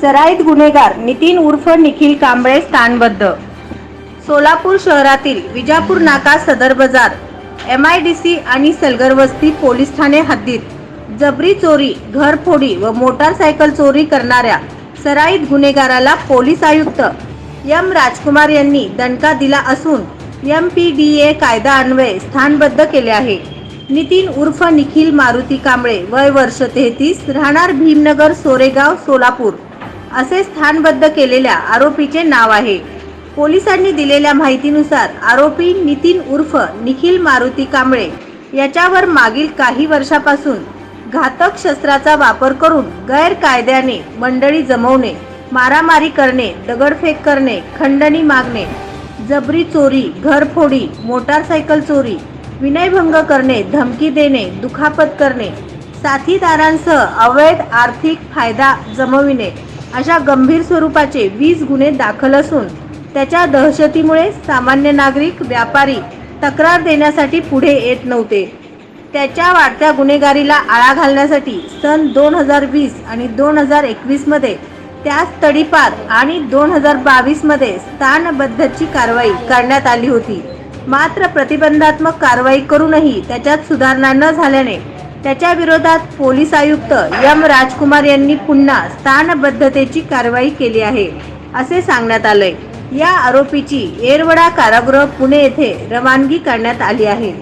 सराईत गुन्हेगार नितीन उर्फ निखिल कांबळे स्थानबद्ध. सोलापूर शहरातील विजापूर नाका सदर बाजार एम आय डी सी आणि सलगरवस्ती पोलीस ठाणे हद्दीत. जबरी चोरी घरफोडी व मोटारसायकल चोरी करणाऱ्या सराईत गुन्हेगाराला पोलीस आयुक्त एम राजकुमार यांनी दणका दिला असून एम पी डी ए कायदा अन्वये स्थानबद्ध केले आहे. नितीन उर्फ निखिल मारुती कांबळे वय वर्ष तेहतीस राहणार भीमनगर सोरेगाव सोलापूर. असे स्थानबद्ध केलेल्या आरोपीचे नाव आहे. पोलिसांनी दिलेल्या माहितीनुसार आरोपी नितीन उर्फ निखिल मारुती कांबळे याच्यावर मागील काही वर्षापासून घातक शस्त्राचा वापर करून गैरकायद्याने मंडळी जमवणे मारामारी करणे दगडफेक करणे खंडणी मागणे जबरी चोरी घरफोडी मोटारसायकल चोरी विनयभंग करणे धमकी देणे दुखापत करणे साथीदारांसह अवैध आर्थिक फायदा जमविणे अशा गंभीर स्वरूपाचे वीस गुन्हे दाखल असून त्याच्या दहशतीमुळे सामान्य नागरिक व्यापारी तक्रार देण्यासाठी पुढे येत नव्हते. त्याच्या वाढत्या गुन्हेगारीला आळा घालण्यासाठी सन दोन हजार वीस आणि दोन हजार एकवीसमध्ये त्यास तडीपार आणि दोन हजार बावीसमध्ये स्थानबद्धची कारवाई करण्यात आली होती. मात्र प्रतिबंधात्मक कारवाई करूनही त्याच्यात सुधारणा न झाल्याने त्याच्या विरोधात पोलीस आयुक्त एम राजकुमार यांनी पुन्हा स्थानबद्धतेची कारवाई केली आहे असे सांगण्यात आलंय. या आरोपीची येरवडा कारागृह पुणे येथे रवानगी करण्यात आली आहे.